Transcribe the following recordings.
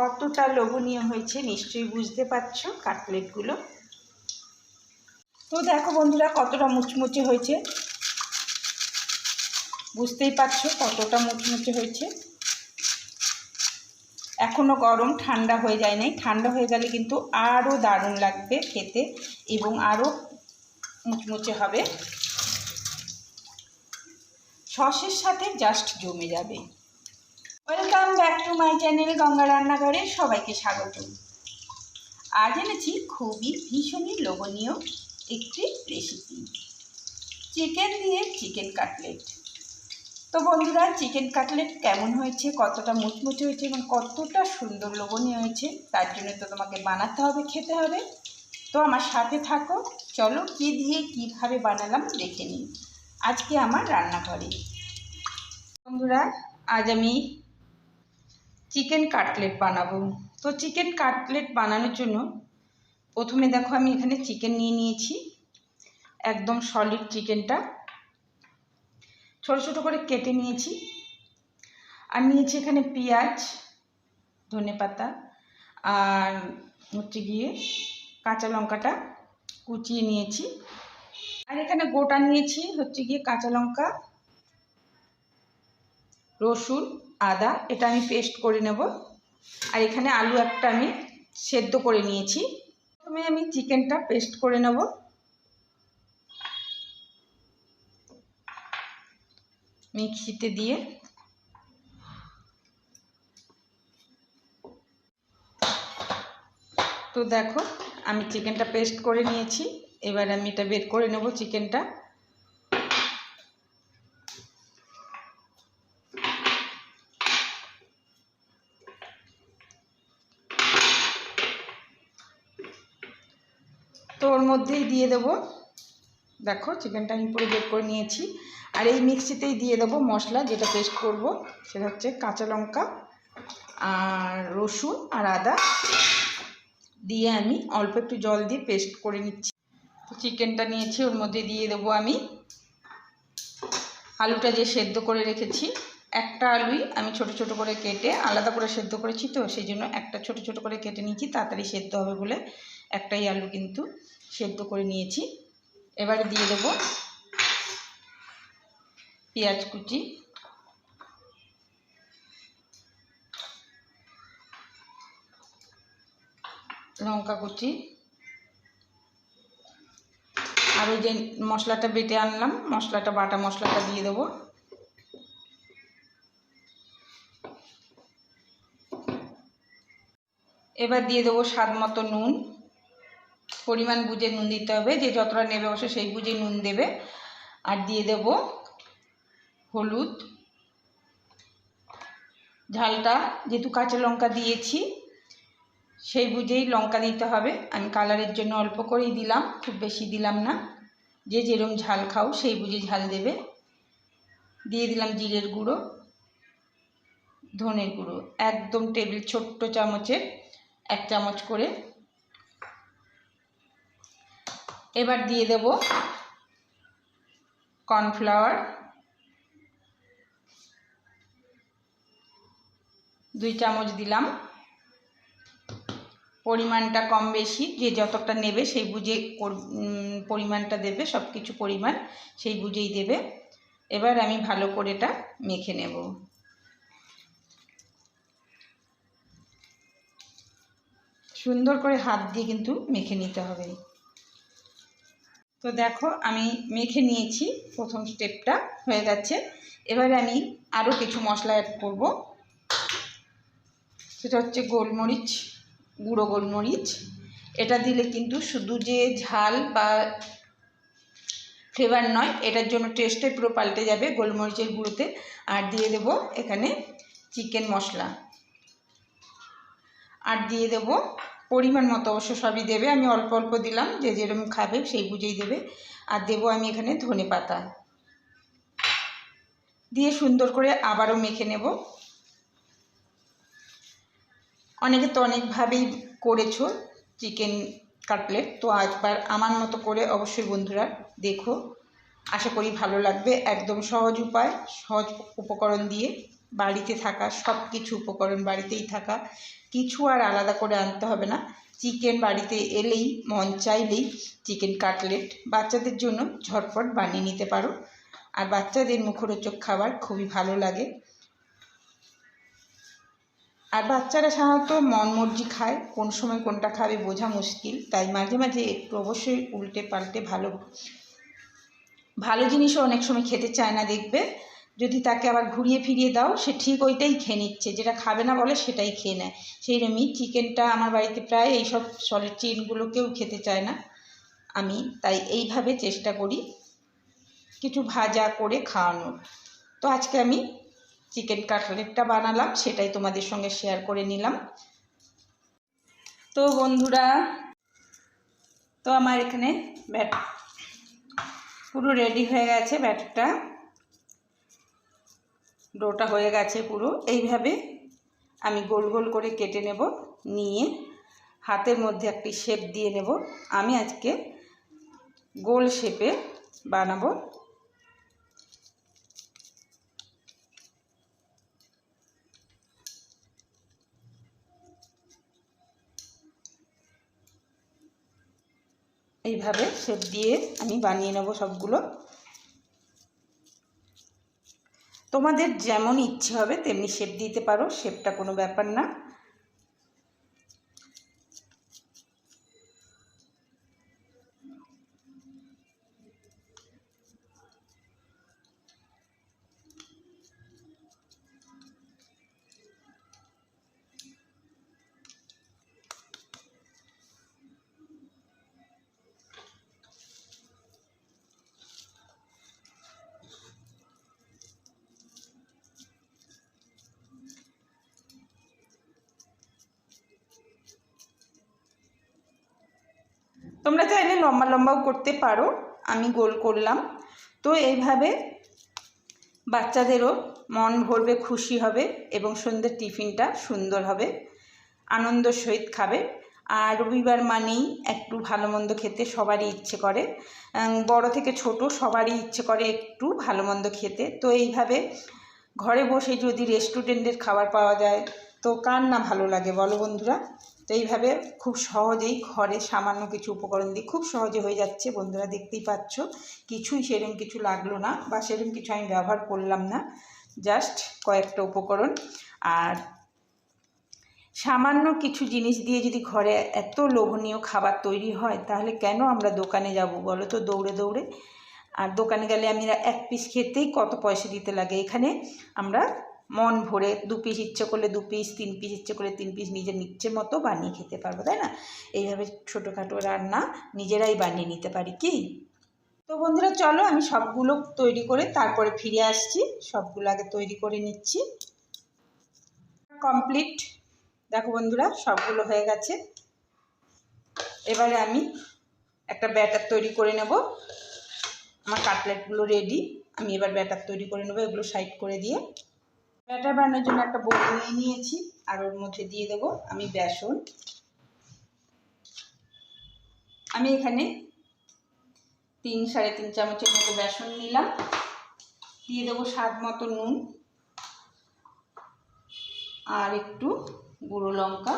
কতটা লোভনীয় হয়েছে নিশ্চয়ই বুঝতে পারছ কাটলেটগুলো? তো দেখো বন্ধুরা, কতটা মুচমুচে হয়েছে। বুঝতেই পারছ কতটা মুচমুচে হয়েছে। এখনও গরম, ঠান্ডা হয়ে যায় নাই। ঠান্ডা হয়ে গেলে কিন্তু আরও দারুণ লাগবে খেতে এবং আরও মুচমুচে হবে। সসের সাথে জাস্ট জমে যাবে। Welcome back to my channel Ganga রান্নাঘরে সবাইকে স্বাগত আজ এনেছি খুবই ভীষণই লোভনীয় একটি রেসিপি চিকেন দিয়ে চিকেন কাটলেট তো বন্ধুরা চিকেন কাটলেট কেমন হয়েছে, কতটা মুচমুচে হয়েছে এবং কতটা সুন্দর লোভনীয় হয়েছে, তার জন্য তো তোমাকে বানাতে হবে, খেতে হবে। তো আমার সাথে থাকো, চলো কী দিয়ে কীভাবে বানালাম দেখে নিই। আজকে আমার রান্নাঘরে। বন্ধুরা, আজ আমি চিকেন কাটলেট বানাবো। তো চিকেন কাটলেট বানানোর জন্য প্রথমে দেখো আমি এখানে চিকেন নিয়ে নিয়েছি। একদম সলিড চিকেনটা। ছোট ছোট করে কেটে নিয়েছি। আর নিয়েছি এখানে পেঁয়াজ, ধনে পাতা আর হচ্ছে গিয়ে কাঁচা লঙ্কাটা কুচিয়ে নিয়েছি। আর এখানে গোটা নিয়েছি হচ্ছে গিয়ে কাঁচা লঙ্কা, রসুন আদা, এটা আমি পেস্ট করে নেব। আর এখানে আলু একটা আমি সেদ্ধ করে নিয়েছি। প্রথমে আমি চিকেনটা পেস্ট করে নেব। মিক্সিতে দিয়ে। তো দেখো, আমি চিকেনটা পেস্ট করে নিয়েছি। এবার আমি এটা বের করে নেব চিকেনটা তো ওর মধ্যেই দিয়ে দেবো। দেখো চিকেনটা আমি পুরো বের করে নিয়েছি। আর এই মিক্সিতেই দিয়ে দেবো মশলা, যেটা পেস্ট করব। সেটা হচ্ছে কাঁচা লঙ্কা আর রসুন আর আদা দিয়ে আমি অল্প একটু জল দিয়ে পেস্ট করে নিচ্ছি। তো চিকেনটা নিয়েছি, ওর মধ্যে দিয়ে দেবো আমি। আলুটা যে সেদ্ধ করে রেখেছি, একটা আলুই আমি ছোট ছোট করে কেটে আলাদা করে সেদ্ধ করেছি তো, সেই জন্য একটা ছোট ছোট করে কেটে নিয়েছি, তাড়াতাড়ি সেদ্ধ হবে বলে একটাই আলু কিন্তু সেদ্ধ করে নিয়েছি। এবারে দিয়ে দেব পেঁয়াজ কুচি। লঙ্কা কুচি। আর ওই যে মশলাটা বেটে আনলাম, মশলাটা, বাটা মশলাটা দিয়ে দেবো। এবার দিয়ে দেবো স্বাদ মতো নুন। পরিমাণ বুঝে নুন দিতে হবে, যে যতটা নেবে অবশ্য সেই বুঝে নুন দেবে। আর দিয়ে দেব হলুদ। ঝালটা যেহেতু কাঁচা লঙ্কা দিয়েছি, সেই বুঝেই লঙ্কা দিতে হবে। আমি কালারের জন্য অল্প করেই দিলাম, খুব বেশি দিলাম না। যে যেরম ঝাল খাও, সেই বুঝে ঝাল দেবে। দিয়ে দিলাম জিরের গুঁড়ো, ধনের গুঁড়ো। একদম টেবিল ছোট্ট চামচের এক চামচ করে এবার দিয়ে দেব কর্নফ্লাওয়ার। দুই চামচ দিলাম। পরিমাণটা কম বেশি, যে যতটা নেবে সেই বুঝে পরিমাণটা দেবে সব কিছু পরিমাণ সেই বুঝেই দেবে। এবার আমি ভালো করে এটা মেখে নেব। সুন্দর করে হাত দিয়ে কিন্তু মেখে নিতে হবে। তো দেখো, আমি মেখে নিয়েছি, প্রথম স্টেপটা হয়ে যাচ্ছে। এবারে আমি আরও কিছু মশলা অ্যাড করব। সেটা হচ্ছে গোলমরিচ, গুঁড়ো গোলমরিচ। এটা দিলে কিন্তু শুধু যে ঝাল বা ফ্লেভার নয়, এটার জন্য টেস্টটাই পুরো পাল্টে যাবে গোলমরিচের গুঁড়োতে। আর দিয়ে দেব এখানে চিকেন মশলা। আর দিয়ে দেব পরিমাণ মতো অবশ্য সবই দেবে। আমি অল্প অল্প দিলাম, যে যেরকম খাবে সেই বুঝেই দেবে। আর দেবো আমি এখানে ধনে পাতা। দিয়ে সুন্দর করে আবারও মেখে নেব। অনেকে তো অনেকভাবেই করেছ চিকেন কাটলেট। তো আজবার আমার মতো করে অবশ্যই বন্ধুরা দেখো। আশা করি ভালো লাগবে। একদম সহজ উপায়, সহজ উপকরণ দিয়ে। বাড়িতে থাকা সব কিছু উপকরণ বাড়িতেই থাকা, কিছু আর আলাদা করে আনতে হবে না। চিকেন বাড়িতে এলেই, মন চাইলেই চিকেন কাটলেট বাচ্চাদের জন্য ঝটপট বানিয়ে নিতে পারো। আর বাচ্চাদের মুখরোচক খাবার খুবই ভালো লাগে। আর বাচ্চারা সাধারণত মন মর্জি খায়, কোন সময় কোনটা খাবে বোঝা মুশকিল, তাই মাঝে মাঝে একটু অবশ্যই উল্টে পাল্টে ভালো ভালো জিনিসও অনেক সময় খেতে চায় না দেখবে। যদি তাকে আবার ঘুরিয়ে ফিরিয়ে দাও, সে ঠিক ওইটাই খেয়ে নিচ্ছে। যেটা খাবে না বলে সেটাই খেয়ে নেয়। সেই রকমই চিকেনটা আমার বাড়িতে প্রায় এইসব সলিড চিকেনগুলো কেউ খেতে চায় না। আমি তাই এইভাবে চেষ্টা করি কিছু ভাজা করে খাওয়ানোর। তো আজকে আমি চিকেন কাটলেটটা বানালাম, সেটাই তোমাদের সঙ্গে শেয়ার করে নিলাম। তো বন্ধুরা, তো আমার এখানে ব্যাট পুরো রেডি হয়ে গেছে ব্যাটারটা ডোটা হয়ে গেছে পুরো। এইভাবে আমি গোল গোল করে কেটে নেব, নিয়ে হাতের মধ্যে একটি শেপ দিয়ে নেব। আমি আজকে গোল শেপে বানাবো। এইভাবে শেপ দিয়ে আমি বানিয়ে নেব সবগুলো। তোমাদের যেমন ইচ্ছে হবে তেমনি শেপ দিতে পারো শেপটা কোনো ব্যাপার না। তোমরা চাইলে লম্বা লম্বাও করতে পারো, আমি গোল করলাম। তো এইভাবে বাচ্চাদেরও মন ভরবে, খুশি হবে এবং সন্ধ্যের টিফিনটা সুন্দর হবে, আনন্দ সহিত খাবে। আর রবিবার মানেই একটু ভালো মন্দ খেতে সবারই ইচ্ছে করে। বড় থেকে ছোট সবারই ইচ্ছে করে একটু ভালো মন্দ খেতে। তো এইভাবে ঘরে বসে যদি রেস্টুরেন্টের খাবার পাওয়া যায়, তো কার না ভালো লাগে বলো বন্ধুরা? তো এইভাবে খুব সহজেই ঘরে সামান্য কিছু উপকরণ দিয়ে খুব সহজে হয়ে যাচ্ছে। বন্ধুরা দেখতেই পাচ্ছ, কিছুই সেরকম কিছু লাগল না বা সেরকম কিছু আমি ব্যবহার করলাম না, জাস্ট কয়েকটা উপকরণ। আর সামান্য কিছু জিনিস দিয়ে যদি ঘরে এত লোভনীয় খাবার তৈরি হয়, তাহলে কেন আমরা দোকানে যাব বলো তো? দৌড়ে দৌড়ে। আর দোকানে গেলে আমি এক পিস খেতেই কত পয়সা দিতে লাগে? এখানে আমরা মন ভরে দু পিস ইচ্ছে করলে দু পিস তিন পিস ইচ্ছে করলে তিন পিস নিজের ইচ্ছে মতো বানিয়ে খেতে পারব, তাই না? এইভাবে ছোটোখাটো রান্না নিজেরাই বানিয়ে নিতে পারি কি? তো বন্ধুরা, চলো আমি সবগুলো তৈরি করে তারপরে ফিরে আসছি। সবগুলো আগে তৈরি করে নিচ্ছি। কমপ্লিট। দেখো বন্ধুরা, সবগুলো হয়ে গেছে। এবারে আমি একটা ব্যাটার তৈরি করে নেব। আমার কাটলেটগুলো রেডি। আমি এবার ব্যাটার তৈরি করে নেব, এগুলো সাইড করে দিয়ে। ব্যাটার বানানোর জন্য একটা বোল নিয়ে নিয়েছি, আর ওর মধ্যে দিয়ে দেবো আমি বেসন। আমি এখানে তিন, সাড়ে তিন চামচের মতো বেসন নিলাম। দিয়ে দেবো স্বাদ মতো নুন, আর একটু গুঁড়ো লঙ্কা,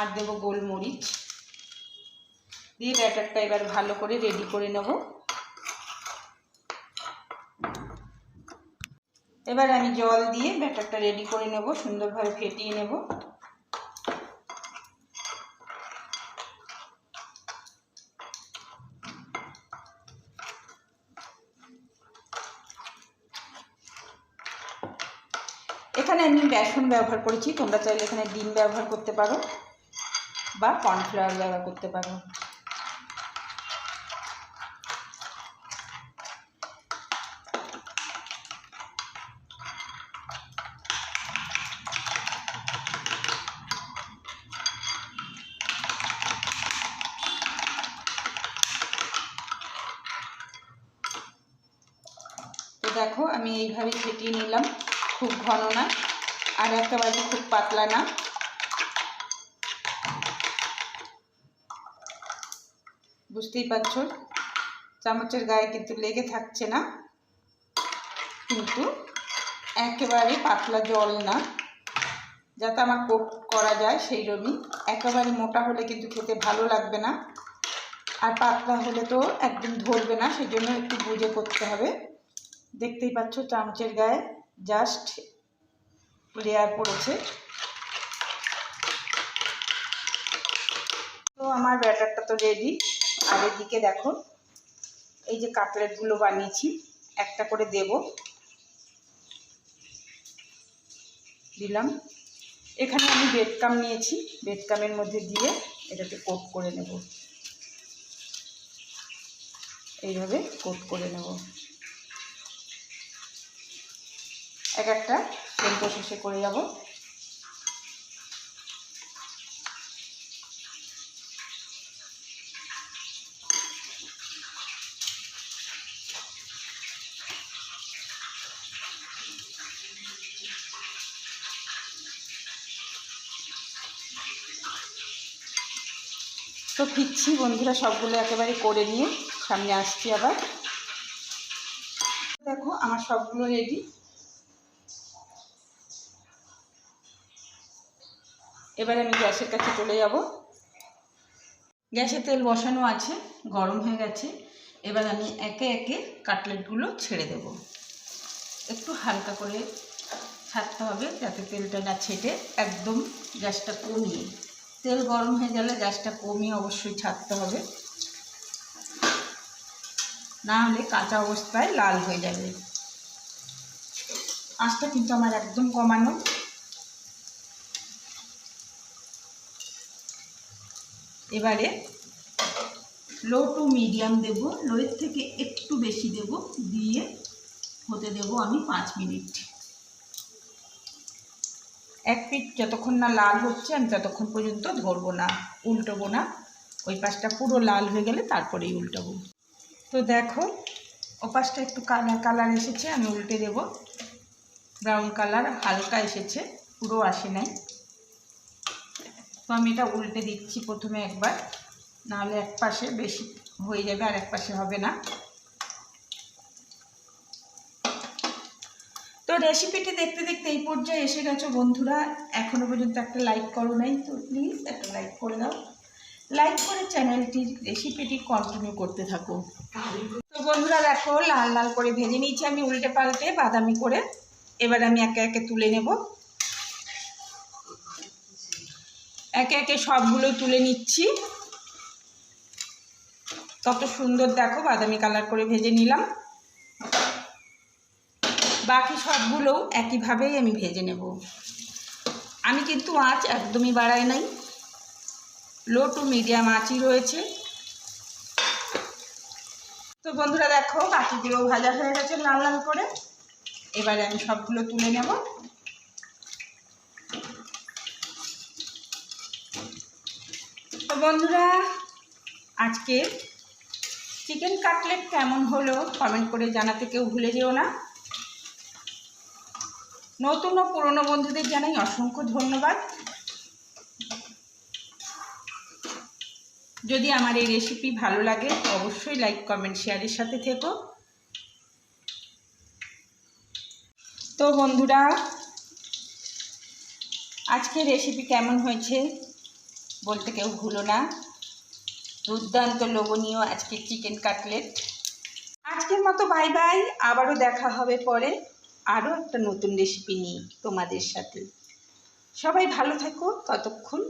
আর দেবো গোলমরিচ। দিয়ে ব্যাটারটা এবার ভালো করে রেডি করে নেব। এবার আমি জল দিয়ে ব্যাটারটা রেডি করে নেব, সুন্দরভাবে ফেটিয়ে নেব। এখানে আমি বেসন ব্যবহার করেছি, তোমরা চাইলে এখানে ডিম ব্যবহার করতে পারো, বা কর্নফ্লাওয়ার ব্যবহার করতে পারো। তো দেখো, আমি এইভাবে ফেটিয়ে নিলাম। খুব ঘন না, আর একেবারে খুব পাতলা না। বুঝতেই পারছ? চামচের গায়ে কিন্তু লেগে থাকছে না, কিন্তু একেবারে পাতলা জল না। যাতে আমার কোট করা যায় সেই জন্যই একেবারে মোটা হলে কিন্তু খেতে ভালো লাগবে না। আর পাতলা হলে তো একদম ধরবে না সেই জন্য একটু বুঝে করতে হবে। দেখতেই পাচ্ছ চামচের গায়ে জাস্ট লেয়ার পড়েছে। তো আমার ব্যাটারটা তো রেডি আর এদিকে দেখো, এই যে কাটলেটগুলো বানিয়েছি, একটা করে দেব। দিলাম। এখানে আমি বেডকাম নিয়েছি বেডকামের মধ্যে দিয়ে এটাকে কোট করে নেব। এইভাবে কোট করে নেব। এক একটা সেম প্রসেসে করে যাব। তো ফিরছি, বন্ধুরা, সবগুলো একেবারে করে নিয়ে সামনে আসছি আবার। দেখো, আমার সবগুলো রেডি এবার আমি গ্যাসের কাছে চলে যাব। গ্যাসে তেল বসানো আছে, গরম হয়ে গেছে। এবার আমি একে একে কাটলেটগুলো ছেড়ে দেব। একটু হালকা করে ছাড়তে হবে যাতে তেলটা না ছেটে একদম গ্যাসটা কমিয়ে। তেল গরম হয়ে গেলে গ্যাসটা কমিয়ে অবশ্যই ছাড়তে হবে। না হলে কাঁচা অবস্থায় লাল হয়ে যাবে। আঁচটা কিন্তু আমার একদম কমানো। এবারে লো টু মিডিয়াম দেব লোয়ের থেকে একটু বেশি দেব, দিয়ে হতে দেব আমি পাঁচ মিনিট। এক পিঠ যতক্ষণ না লাল হচ্ছে, আমি ততক্ষণ পর্যন্ত ধরবো না, উল্টোবো না। ওই পাশটা পুরো লাল হয়ে গেলে তারপরেই উল্টাবো। তো দেখো, ও পাশটা একটু কালার কালার এসেছে, আমি উল্টে দেব। ব্রাউন কালার হালকা এসেছে, পুরো আসে নাই। তো আমি এটা উল্টে দিচ্ছি প্রথমে একবার। নাহলে এক পাশে বেশি হয়ে যাবে আর এক পাশে হবে না। তো রেসিপিটি দেখতে দেখতে এই পর্যায়ে এসে গেছো বন্ধুরা। এখনও পর্যন্ত একটা লাইক করো নাই, তো প্লিজ একটা লাইক করে দাও। লাইক করে চ্যানেলটির রেসিপিটি কন্টিনিউ করতে থাকো। তো বন্ধুরা দেখো, লাল লাল করে ভেজে নিয়েছি আমি উল্টে পাল্টে বাদামি করে। এবার আমি একে একে তুলে নেব। একে একে সবগুলো তুলে নিচ্ছি। কত সুন্দর দেখো, বাদামি কালার করে ভেজে নিলাম। বাকি সবগুলোও একইভাবেই আমি ভেজে নেব। আমি কিন্তু আঁচ একদমই বাড়াই নাই। লো টু মিডিয়াম আঁচই রয়েছে। তো বন্ধুরা দেখো বাকিগুলো ভাজা হয়ে গেছে লাল লাল করে। এবারে আমি সবগুলো তুলে নেব। বন্ধুরা, আজকে চিকেন কাটলেট কেমন হলো কমেন্ট করে জানাতে কেউ ভুলে যেও না। নতুন ও পুরনো বন্ধুদের জানাই অসংখ্য ধন্যবাদ। যদি আমার এই রেসিপি ভালো লাগে, অবশ্যই লাইক কমেন্ট শেয়ারের সাথে থেকো। তো বন্ধুরা আজকে রেসিপি কেমন হয়েছে? বলতে কেউ ভুলো না। দুর্দান্ত লোভনীয় আজকে চিকেন কাটলেট আজকের মতো বাই বাই আবারও দেখা হবে পরে আরও একটা নতুন রেসিপি নিয়ে তোমাদের সাথে। সবাই ভালো থাকো, ততক্ষণ